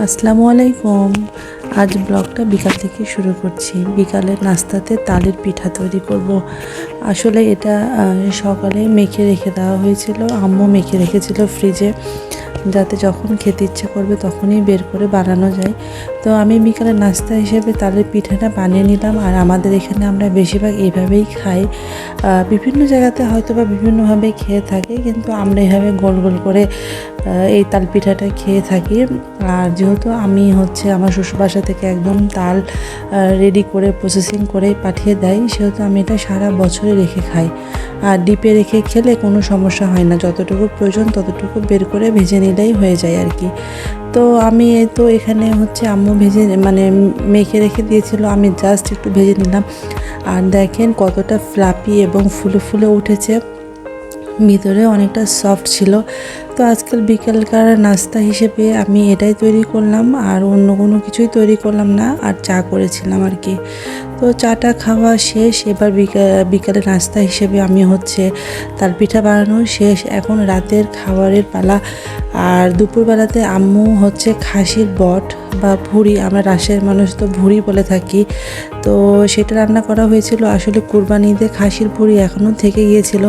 আসসালামু আলাইকুম। আজ ব্লগটা বিকাল থেকে শুরু করছি। বিকালের নাস্তাতে তালের পিঠা তৈরি করব। আসলে এটা সকালে মেখে রেখে দেওয়া হয়েছিল। আম্মু মেখে রেখেছিল ফ্রিজে। যাতে যখন খেতে ইচ্ছে করবে তখনই বের করে বানানো যায়। তো আমি বিকালে নাস্তা হিসেবে তালের পিঠাটা বানিয়ে নিলাম। আর আমাদের এখানে আমরা বেশিরভাগ এইভাবেই খাই। বিভিন্ন জায়গাতে হয়তো বা বিভিন্নভাবে খেয়ে থাকি। কিন্তু আমরা এইভাবে গোল গোল করে এই তাল পিঠাটা খেয়ে থাকি। আর যেহেতু আমি হচ্ছে আমার শ্বশুর বাসা থেকে একদম তাল রেডি করে প্রসেসিং করে পাঠিয়ে দেয়। সেহেতু আমি এটা সারা বছরে রেখে খাই। আর ডিপে রেখে খেলে কোনো সমস্যা হয় না। যতটুকু প্রয়োজন ততটুকু বের করে ভেজে নিলেই হয়ে যায় আর কি। তো আমি এই তো এখানে হচ্ছে আম্মু ভেজে মানে মেখে রেখে দিয়েছিল। আমি জাস্ট একটু ভেজে নিলাম। আর দেখেন কতটা ফ্লাপি এবং ফুলে ফুলে উঠেছে। ভিতরে অনেকটা সফট ছিল। তো আজকাল বিকেলকার নাস্তা হিসেবে আমি এটাই তৈরি করলাম আর অন্য কোনো কিছুই তৈরি করলাম না আর চা করেছিলাম আর কি। তো চাটা খাওয়া শেষ। এবার বিকা, বিকালে নাস্তা হিসেবে আমি হচ্ছে তার পিঠা বানানো শেষ। এখন রাতের খাবারের পালা। আর দুপুরবেলাতে আম্মু হচ্ছে খাসির বট বা ভুড়ি। আমরা রাজশাহীর মানুষ তো ভুড়ি বলে থাকি। তো সেটা রান্না করা হয়েছিল। আসলে কুরবানিতে খাসির ভুড়ি এখনও থেকে গিয়েছিল।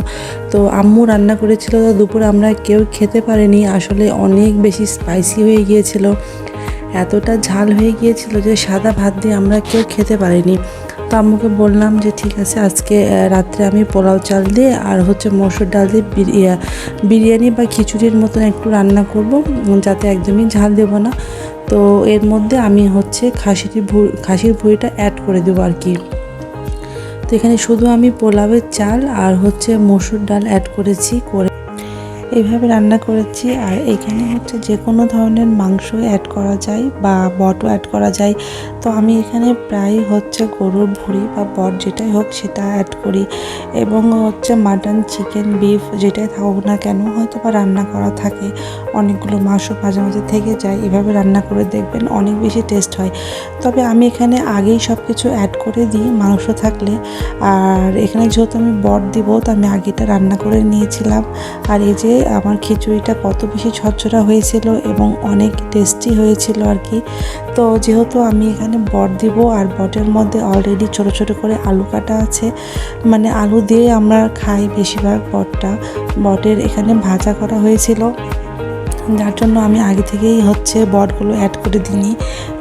তো আম্মু রান্না করেছিল। তো দুপুরে আমরা কেউ খেতে পারিনি। আসলে অনেক বেশি স্পাইসি হয়ে গিয়েছিল। এতটা ঝাল হয়ে গিয়েছিল যে সাদা ভাত দিয়ে আমরা কেউ খেতে পারিনি। তো আম্মুকে বললাম যে ঠিক আছে আজকে রাত্রে আমি পোলাও চাল দিয়ে আর হচ্ছে মসুর ডাল দিয়ে বিরি- ইয়া, বিরিয়ানি বা খিচুড়ির মতন একটু রান্না করব যাতে একদমই ঝাল দেবো না। তো এর মধ্যে আমি হচ্ছে খাসির ভু খাসির ভুঁড়িটা অ্যাড করে দেবো আর কি। তো এখানে শুধু আমি পোলাওয়ের চাল আর হচ্ছে মসুর ডাল অ্যাড করেছি করে এইভাবে রান্না করেছি। আর এখানে হচ্ছে যে কোনো ধরনের মাংস অ্যাড করা যায় বা বটও অ্যাড করা যায়। তো আমি এখানে প্রায় হচ্ছে গরুর ভুঁড়ি বা বট যেটাই হোক সেটা অ্যাড করি। এবং হচ্ছে মাটন চিকেন বিফ যেটাই থাকুক না কেন হয়তো বা রান্না করা থাকে। অনেকগুলো মাংস মাঝে মাঝে থেকে যায়। এভাবে রান্না করে দেখবেন অনেক বেশি টেস্ট হয়। তবে আমি এখানে আগেই সব কিছু অ্যাড করে দিই মাংস থাকলে। আর এখানে যেহেতু আমি বট দিব, তো আমি আগেটা রান্না করে নিয়েছিলাম। আর এই যে আমার খিচুড়িটা কত বেশি ঝরঝরা হয়েছিল এবং অনেক টেস্টি হয়েছিল আর কি। তো যেহেতু আমি এখানে বট দিব আর বটের মধ্যে অলরেডি ছোট ছোট করে আলু কাটা আছে মানে আলু দিয়ে আমরা খাই বেশিরভাগ বটটা। বটের এখানে ভাজা করা হয়েছিল। যার জন্য আমি আগে থেকেই হচ্ছে বটগুলো অ্যাড করে দিইনি।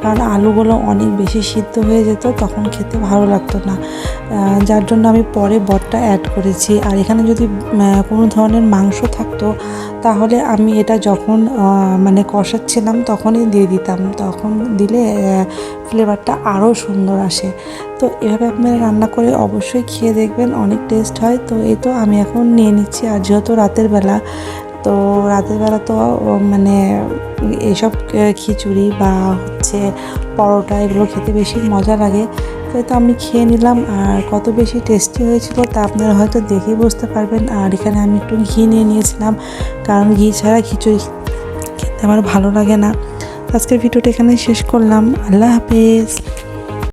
কারণ আলুগুলো অনেক বেশি সিদ্ধ হয়ে যেত, তখন খেতে ভালো লাগতো না। যার জন্য আমি পরে বটটা অ্যাড করেছি। আর এখানে যদি কোনো ধরনের মাংস থাকতো, তাহলে আমি এটা যখন মানে কষাচ্ছিলাম তখনই দিয়ে দিতাম। তখন দিলে ফ্লেভারটা আরও সুন্দর আসে। তো এভাবে আপনারা রান্না করে অবশ্যই খেয়ে দেখবেন, অনেক টেস্ট হয়। তো এই তো আমি এখন নিয়ে নিচ্ছি। আর যেহেতু রাতের বেলা তো রাতের বেলা তো মানে এইসব খিচুড়ি বা হচ্ছে পরোটা এগুলো খেতে বেশি মজা লাগে। তো তো আমি খেয়ে নিলাম আর কত বেশি টেস্টি হয়েছিল তা আপনারা হয়তো দেখেই বুঝতে পারবেন। আর এখানে আমি একটু ঘি নিয়ে নিয়েছিলাম, কারণ ঘি ছাড়া খিচুড়ি খেতে আমার ভালো লাগে না। আজকের ভিডিওটা এখানে শেষ করলাম। আল্লাহ হাফেজ।